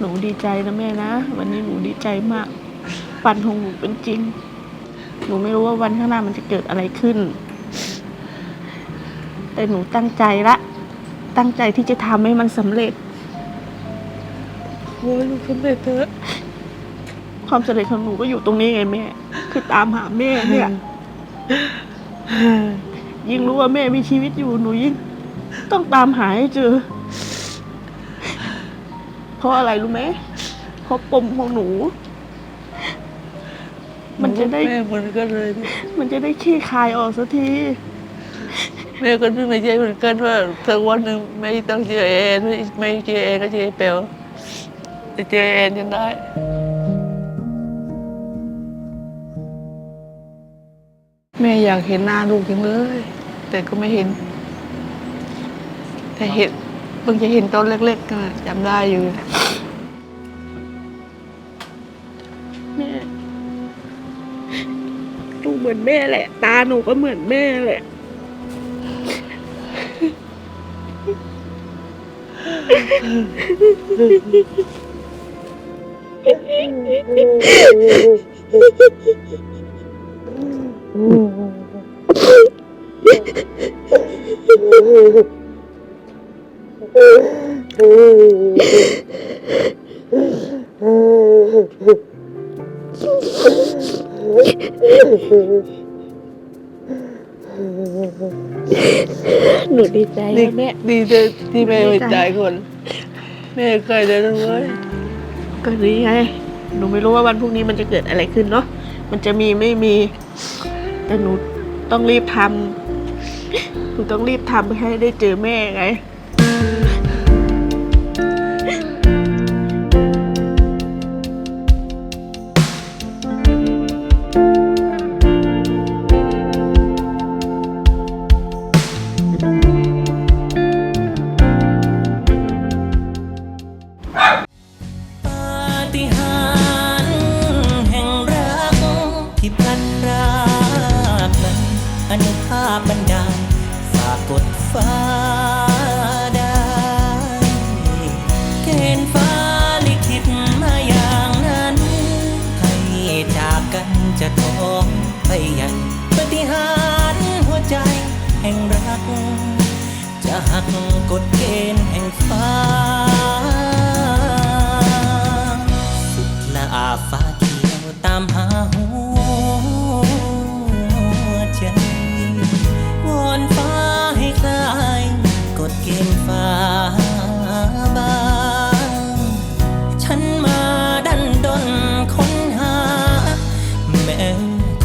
หนูดีใจนะแม่นะ วันนี้หนูดีใจมากฝันของหนูเป็นจริง หนูไม่รู้ว่าวันข้างหน้ามันจะเกิดอะไรขึ้น แต่หนูตั้งใจละ ตั้งใจที่จะทำให้มันสำเร็จโอ้ยลูกสำเร็จเถอะความสำเร็จของหนูก็อยู่ตรงนี้ไงแม่ คือตามหาแม่เนี่ย ยิ่งรู้ว่าแม่มีชีวิตอยู่หนูยิ่งต้องตามหาให้เจอ เพราะอะไรรู้ไหมเพราะปมของหนู มันจะได้ แม่เหมือนกันเลย มันจะได้ขี้คายออกสักที แม่ก็นึกในใจเหมือนกันว่าสักวันหนึ่งแม่ต้องเจอเอนไม่ไม่เจอเอนก็เจอไอ้เปลวจะเจอเอนจนได้ แม่อยากเห็นหน้าลูกจังเลย แต่ก็ไม่เห็น แต่เห็น เพิ่งจะเห็นตอนเล็กๆก็จำได้อยู่แม่ดูเหมือนแม่แหละ ตาหนูก็เหมือนแม่แหละ หนูดีใจดีนะแม่ ดีใจที่แม่ไว้ใจคน แม่เคยเลยนะเว้ยก็นี้ไง หนูไม่รู้ว่าวันพรุ่งนี้มันจะเกิดอะไรขึ้นเนาะ มันจะมีไม่มี แต่หนูต้องรีบทำหนูต้องรีบทำให้ได้เจอแม่ไง บันดาลฝากกดฟ้าได้เกณฑ์ฟ้าลิขิตมาอย่างนั้น ให้จากกันจะท้องไปใหญ่ปฏิหารหัวใจแห่งรัก จะหักกฎเกณฑ์แห่งฟ้า